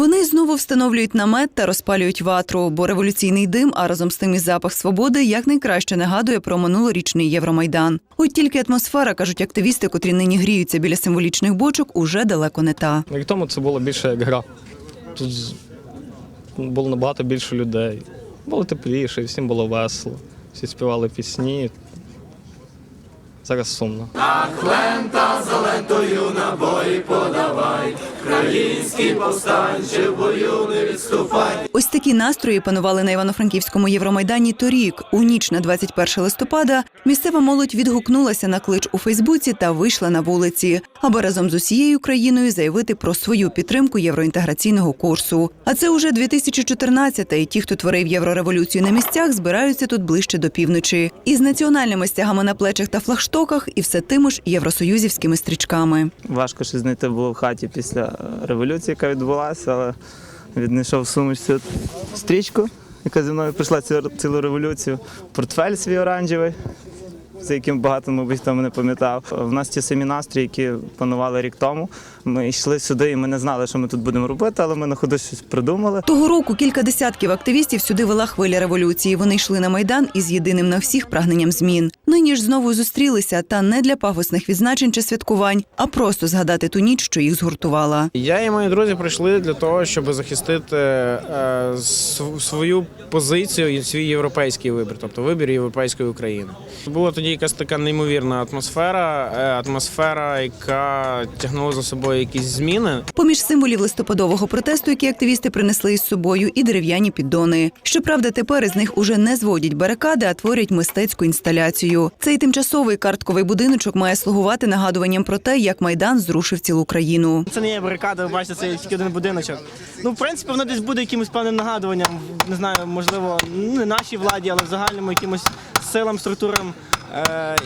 Вони знову встановлюють намет та розпалюють ватру, бо революційний дим, а разом з тим і запах свободи якнайкраще нагадує про минулорічний Євромайдан. От тільки атмосфера, кажуть активісти, котрі нині гріються біля символічних бочок, уже далеко не та. Рік тому це було більше як гра. Тут було набагато більше людей. Було тепліше, всім було весело. Всі співали пісні. Зараз сумно. Ось такі настрої панували на Івано-Франківському Євромайдані торік. У ніч на 21 листопада місцева молодь відгукнулася на клич у Фейсбуці та вийшла на вулиці, аби разом з усією країною заявити про свою підтримку євроінтеграційного курсу. А це уже 2014 і ті, хто творив єврореволюцію на місцях, збираються тут ближче до півночі. Із національними стягами на плечах та флагштоках і все тими ж євросоюзівськими стрічками. Важко щось знайти було в хаті після революції, яка відбулася, але віднайшов в сумочці стрічку, яка зі мною пройшла цю цілу революцію, портфель свій оранжевий. За яким багато, мабуть, хто мене пам'ятав. В нас ті самі настрої, які панували рік тому. Ми йшли сюди, і ми не знали, що ми тут будемо робити, але ми на ходу щось придумали. Того року кілька десятків активістів сюди вела хвиля революції. Вони йшли на майдан із єдиним на всіх прагненням змін. Нині ж знову зустрілися, та не для пафосних відзначень чи святкувань, а просто згадати ту ніч, що їх згуртувала. Я і мої друзі прийшли для того, щоб захистити е, свою позицію і свій європейський вибір, тобто вибір європейської України. Була тоді якась така неймовірна атмосфера, е, атмосфера, яка тягнула за собою якісь зміни. Поміж символів листопадового протесту, які активісти принесли із собою, і дерев'яні піддони. Щоправда, тепер із них уже не зводять барикади, а творять мистецьку інсталяцію. Цей тимчасовий картковий будиночок має слугувати нагадуванням про те, як майдан зрушив цілу країну. Це не є барикада, ви бачите, це є тільки один будиночок. Ну, в принципі, воно десь буде якимось певним нагадуванням, не знаю, можливо, не нашій владі, але в загальному якимось силам, структурам, е,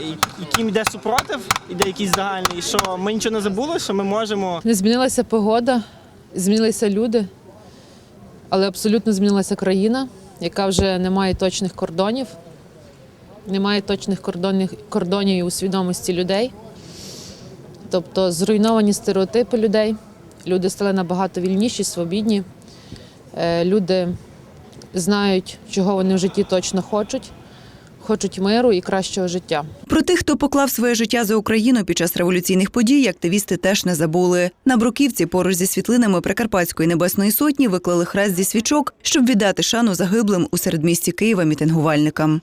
яким йде супротив, іде якийсь загальний, що ми нічого не забули, що ми можемо Не змінилася погода, змінилися люди, але абсолютно змінилася країна, яка вже не має точних кордонів, не має точних кордонів, кордонів у свідомості людей. Тобто зруйновані стереотипи людей. Люди стали набагато вільніші, свобідні. Е, Люди знають, чого вони в житті точно хочуть. Хочуть миру і кращого життя. Про тих, хто поклав своє життя за Україну під час революційних подій, активісти теж не забули. На бруківці поруч зі світлинами Прикарпатської небесної сотні виклали хрест зі свічок, щоб віддати шану загиблим у середмісті Києва мітингувальникам.